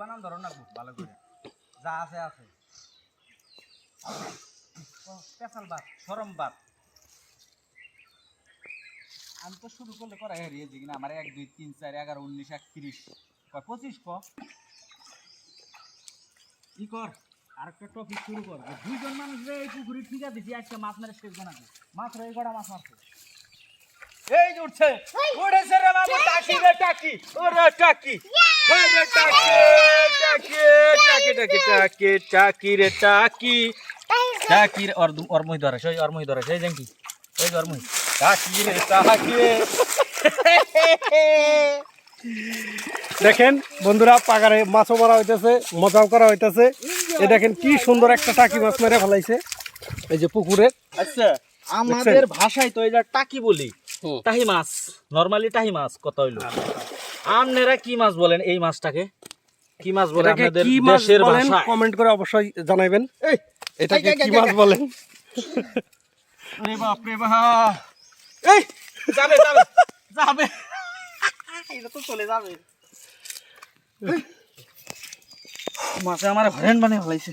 বানান ধরো না ভালো করে। যা আছে আছে। স্পেশাল বাত সরম বাত আমি তো শুরু করলে করা হারিয়েছি কিনা, আমার এক, দুই, তিন, চার, এগারো, উনিশ, একত্রিশ। পঁচিশ ক? ই কর? আরেকটা টপিক শুরু কর। যে দুইজন মানুষ এই পুকুরে ঠিক দিছি, আজকে মাছ মেরে শেষ বানাবি মাত্র এই কটা মাছ মারছে। এই উঠছে। উঠেছে রে বাবু টাকি রে টাকি। ওরে টাকি। ওরে টাকি টাকি টাকি টাকি টাকি টাকি রে টাকি। টাকি রে মুই ধরে সেই মুই ধরে সেই জাঙ্কি ওই মুই টাকি রে টাকি। রে দেখেন বন্ধুরা পাগারে মাছও মারা হইতেছে মজাও করা হইতেছে। এ দেখেন কি সুন্দর একটা টাকি মাছ মেরে ফেলাইছে। এই যে পুকুরে। আচ্ছা। আমাদের ভাষায় তো এটা টাকি বলি টাহি মাছ নরমালি টাহি মাছ কত হইল। আপনারা কি মাছ বলেন এই মাছটাকে? কি মাছ বলে আপনাদের দেশের বলেন ভাষায়? কমেন্ট করে অবশ্যই জানাইবেন। এই এটাকে কি মাছ বলেন? রে বাপ রে বাপ এই যাবে যাবে যাবে। এটা তো চলে যাবে। মাছে আমার হরেন বানিয়ে ফেলাইছে।